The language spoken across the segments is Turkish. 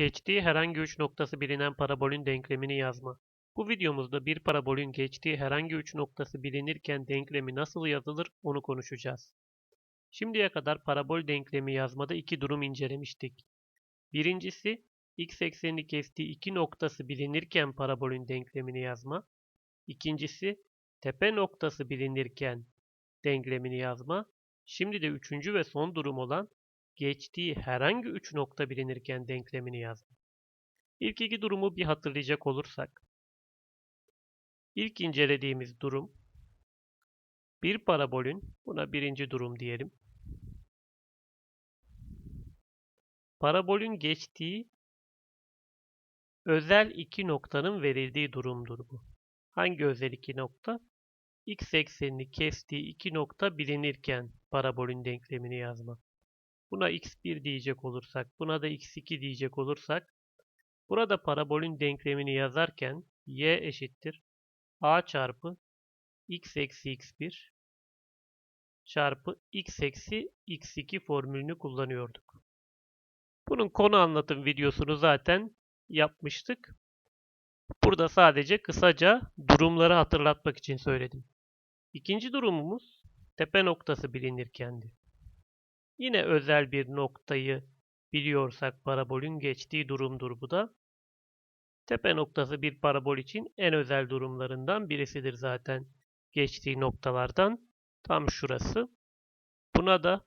Geçtiği herhangi üç noktası bilinen parabolün denklemini yazma. Bu videomuzda bir parabolün geçtiği herhangi üç noktası bilinirken denklemi nasıl yazılır onu konuşacağız. Şimdiye kadar parabol denklemi yazmada iki durum incelemiştik. Birincisi, x eksenini kestiği iki noktası bilinirken parabolün denklemini yazma. İkincisi, tepe noktası bilinirken denklemini yazma. Şimdi de üçüncü ve son durum olan geçtiği herhangi üç nokta bilinirken denklemini yazma. İlk iki durumu bir hatırlayacak olursak. İlk incelediğimiz durum bir parabolün, buna birinci durum diyelim. Parabolün geçtiği özel iki noktanın verildiği durumdur bu. Hangi özel iki nokta? X eksenini kestiği iki nokta bilinirken parabolün denklemini yazmak. Buna x1 diyecek olursak, buna da x2 diyecek olursak, burada parabolün denklemini yazarken y eşittir a çarpı x eksi x1 çarpı x eksi x2 formülünü kullanıyorduk. Bunun konu anlatım videosunu zaten yapmıştık. Burada sadece kısaca durumları hatırlatmak için söyledim. İkinci durumumuz tepe noktası bilinirkendi. Yine özel bir noktayı biliyorsak parabolün geçtiği durumdur bu da. Tepe noktası bir parabol için en özel durumlarından birisidir zaten geçtiği noktalardan. Tam şurası. Buna da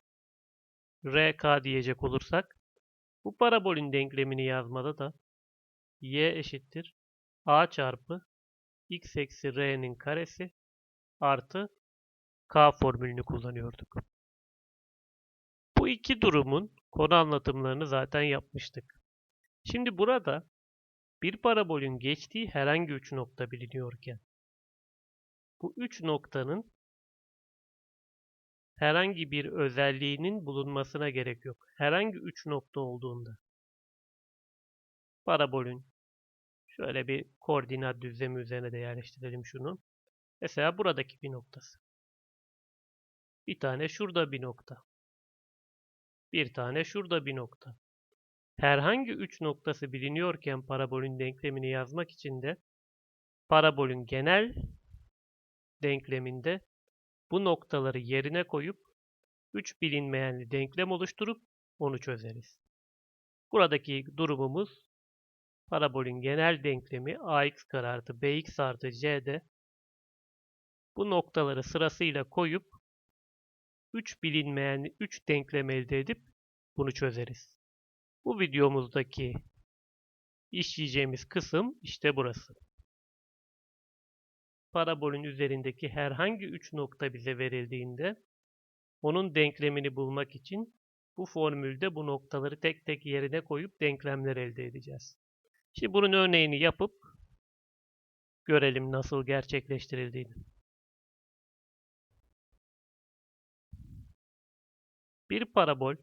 RK diyecek olursak bu parabolün denklemini yazmada da y eşittir a çarpı x eksi r'nin karesi artı k formülünü kullanıyorduk. Bu iki durumun konu anlatımlarını zaten yapmıştık. Şimdi burada bir parabolün geçtiği herhangi üç nokta biliniyorken bu üç noktanın herhangi bir özelliğinin bulunmasına gerek yok. Herhangi üç nokta olduğunda parabolün şöyle bir koordinat düzlemi üzerine de yerleştirelim şunu. Mesela buradaki bir noktası. Bir tane şurada bir nokta. Bir tane şurada bir nokta. Herhangi üç noktası biliniyorken parabolün denklemini yazmak için de parabolün genel denkleminde bu noktaları yerine koyup 3 bilinmeyenli denklem oluşturup onu çözeriz. Buradaki durumumuz parabolün genel denklemi ax kare artı bx artı c'de bu noktaları sırasıyla koyup 3 bilinmeyen 3 denklem elde edip bunu çözeriz. Bu videomuzdaki işleyeceğimiz kısım işte burası. Parabolün üzerindeki herhangi 3 nokta bize verildiğinde onun denklemini bulmak için bu formülde bu noktaları tek tek yerine koyup denklemler elde edeceğiz. Şimdi bunun örneğini yapıp görelim nasıl gerçekleştirildiğini. Bir parabol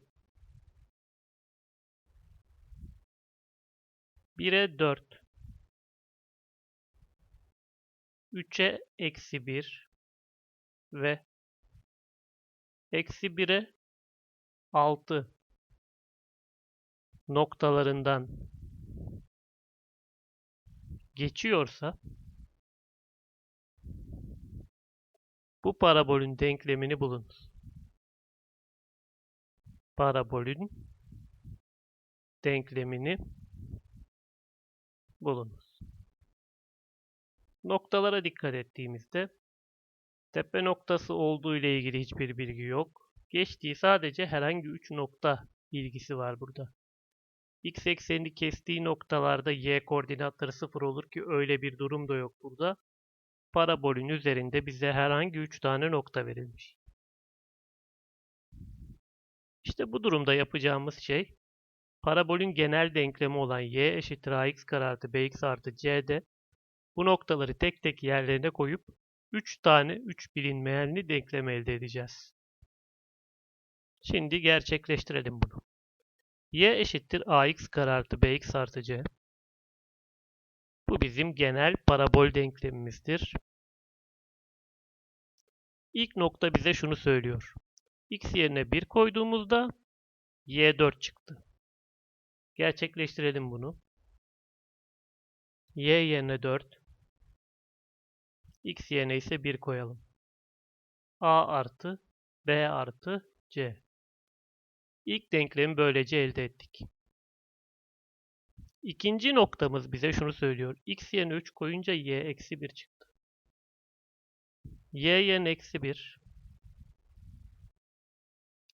1'e 4 3'e eksi 1 ve eksi 1'e 6 noktalarından geçiyorsa bu parabolün denklemini bulunuz. Parabolün denklemini bulunuz. Noktalara dikkat ettiğimizde tepe noktası olduğu ile ilgili hiçbir bilgi yok. Geçtiği sadece herhangi 3 nokta bilgisi var burada. X eksenini kestiği noktalarda y koordinatları 0 olur ki öyle bir durum da yok burada. Parabolün üzerinde bize herhangi 3 tane nokta verilmiş. İşte bu durumda yapacağımız şey parabolün genel denklemi olan y eşittir ax kare artı bx artı c'de bu noktaları tek tek yerlerine koyup 3 tane 3 bilinmeyenli denklem elde edeceğiz. Şimdi gerçekleştirelim bunu. y eşittir ax kare artı bx artı c. Bu bizim genel parabol denklemimizdir. İlk nokta bize şunu söylüyor. X yerine 1 koyduğumuzda y 4 çıktı. Gerçekleştirelim bunu. Y yerine 4. X yerine ise 1 koyalım. A artı B artı C. İlk denklemi böylece elde ettik. İkinci noktamız bize şunu söylüyor. X yerine 3 koyunca Y eksi 1 çıktı. Y yerine eksi 1.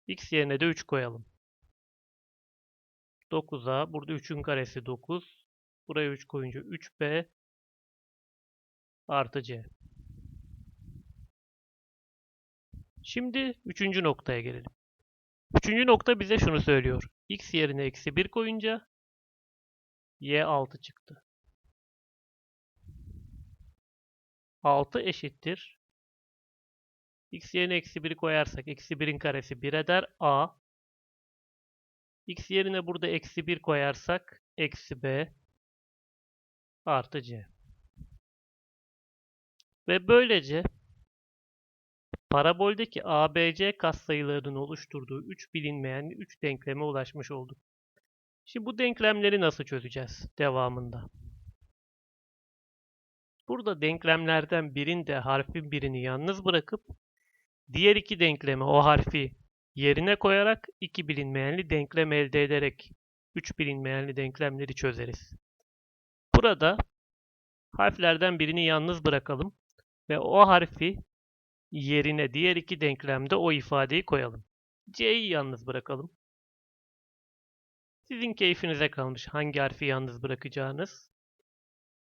X yerine de 3 koyalım. 9A. Burada 3'ün karesi 9. Buraya 3 koyunca 3B artı C. Şimdi üçüncü noktaya gelelim. Üçüncü nokta bize şunu söylüyor. X yerine eksi 1 koyunca Y 6 çıktı. 6 eşittir. X yerine eksi 1'i koyarsak eksi 1'in karesi 1 eder. A. X yerine burada eksi 1 koyarsak eksi B artı C. Ve böylece paraboldeki ABC katsayılarının oluşturduğu 3 bilinmeyen 3 denkleme ulaşmış olduk. Şimdi bu denklemleri nasıl çözeceğiz devamında? Burada denklemlerden birinde harfin birini yalnız bırakıp diğer iki denklemi o harfi yerine koyarak iki bilinmeyenli denklem elde ederek üç bilinmeyenli denklemleri çözeriz. Burada harflerden birini yalnız bırakalım ve o harfi yerine diğer iki denklemde o ifadeyi koyalım. C'yi yalnız bırakalım. Sizin keyfinize kalmış hangi harfi yalnız bırakacağınız.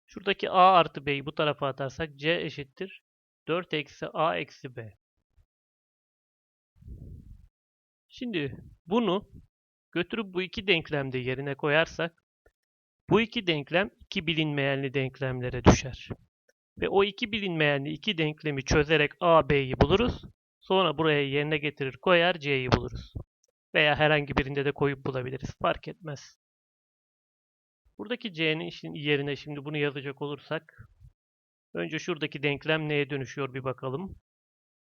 Şuradaki A artı B'yi bu tarafa atarsak C eşittir 4 eksi A eksi B. Şimdi bunu götürüp bu iki denklemde yerine koyarsak bu iki denklem iki bilinmeyenli denklemlere düşer. Ve o iki bilinmeyenli iki denklemi çözerek A, B'yi buluruz. Sonra buraya yerine getirir koyar C'yi buluruz. Veya herhangi birinde de koyup bulabiliriz. Fark etmez. Buradaki C'nin yerine şimdi bunu yazacak olursak önce şuradaki denklem neye dönüşüyor bir bakalım.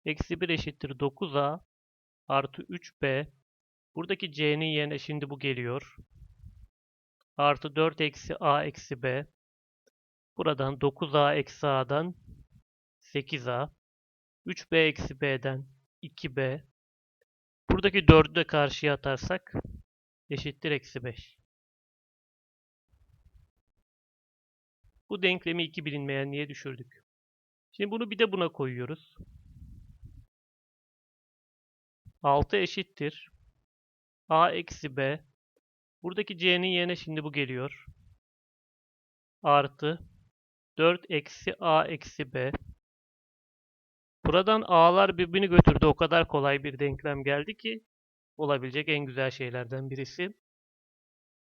Eksi 1 eşittir 9A artı 3B. Buradaki C'nin yerine şimdi bu geliyor. Artı 4 eksi A eksi B. Buradan 9A eksi A'dan 8A. 3B eksi B'den 2B. Buradaki 4'ü de karşıya atarsak eşittir eksi 5. Bu denklemi iki bilinmeyenliğe düşürdük. Şimdi bunu bir de buna koyuyoruz. 6 eşittir. A eksi B. Buradaki C'nin yerine şimdi bu geliyor. Artı 4 eksi A eksi B. Buradan A'lar birbirini götürdü. O kadar kolay bir denklem geldi ki olabilecek en güzel şeylerden birisi.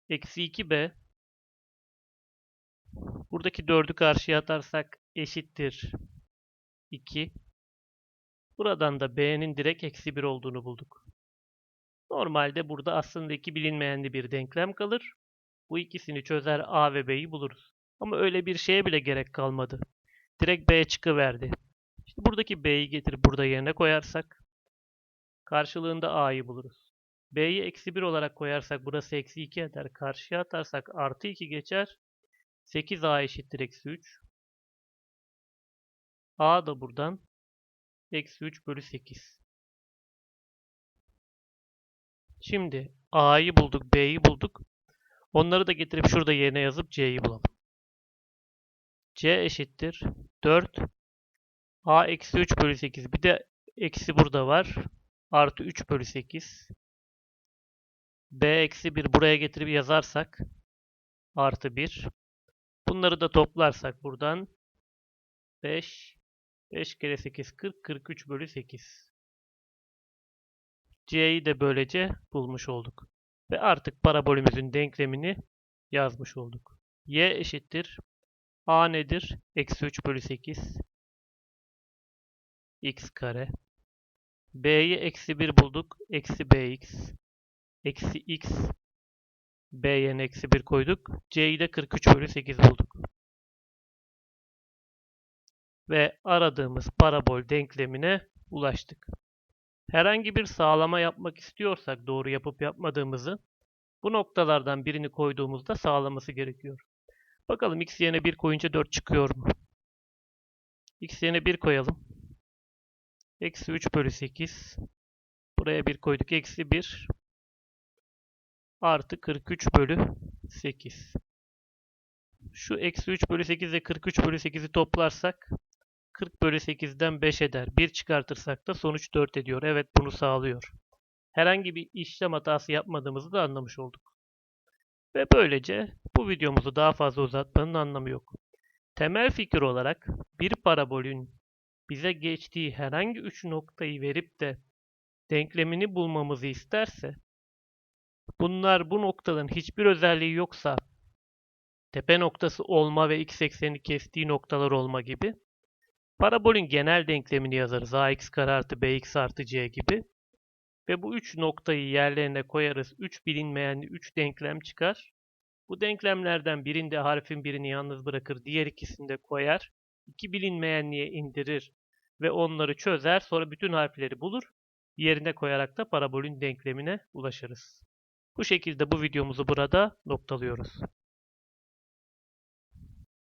Eksi 2B. Buradaki 4'ü karşıya atarsak eşittir 2. Buradan da B'nin direkt eksi 1 olduğunu bulduk. Normalde burada aslında iki bilinmeyenli bir denklem kalır. Bu ikisini çözer A ve B'yi buluruz. Ama öyle bir şeye bile gerek kalmadı. Direkt B çıkıverdi. İşte buradaki B'yi getirip burada yerine koyarsak karşılığında A'yı buluruz. B'yi eksi 1 olarak koyarsak burası eksi 2 eder. Karşıya atarsak artı 2 geçer. 8A eşittir eksi 3. A da buradan eksi 3 bölü 8. Şimdi A'yı bulduk, B'yi bulduk. Onları da getirip şurada yerine yazıp C'yi bulalım. C eşittir 4 A eksi 3 bölü 8. Bir de eksi burada var. Artı 3 bölü 8. B eksi 1 buraya getirip yazarsak artı 1. Bunları da toplarsak buradan 5 5 kere 8 40 43 bölü 8. C'yi de böylece bulmuş olduk. Ve artık parabolümüzün denklemini yazmış olduk. Y eşittir. A nedir? Eksi 3 bölü 8. X kare. B'yi eksi 1 bulduk. Eksi BX. Eksi X. B yerine eksi 1 koyduk. C'yi de 43 bölü 8 bulduk. Ve aradığımız parabol denklemine ulaştık. Herhangi bir sağlama yapmak istiyorsak doğru yapıp yapmadığımızı Bu noktalardan birini koyduğumuzda sağlaması gerekiyor. Bakalım x yerine 1 koyunca 4 çıkıyor mu? x yerine 1 koyalım. Eksi 3 bölü 8. Buraya 1 koyduk. Eksi 1 artı 43 bölü 8. Şu eksi 3 bölü 8 ile 43 bölü 8'i toplarsak 40 bölü 8'den 5 eder. 1 çıkartırsak da sonuç 4 ediyor. Evet bunu sağlıyor. Herhangi bir işlem hatası yapmadığımızı da anlamış olduk. Ve böylece bu videomuzu daha fazla uzatmanın anlamı yok. Temel fikir olarak bir parabolün bize geçtiği herhangi 3 noktayı verip de denklemini bulmamızı isterse bunlar bu noktaların hiçbir özelliği yoksa tepe noktası olma ve x eksenini kestiği noktalar olma gibi parabolün genel denklemini yazarız. ax kare artı bx artı c gibi. Ve bu üç noktayı yerlerine koyarız. 3 bilinmeyenli 3 denklem çıkar. Bu denklemlerden birinde harfin birini yalnız bırakır. Diğer ikisini de koyar. İki bilinmeyenliğe indirir ve onları çözer. Sonra bütün harfleri bulur. Yerine koyarak da parabolün denklemine ulaşırız. Bu şekilde bu videomuzu burada noktalıyoruz.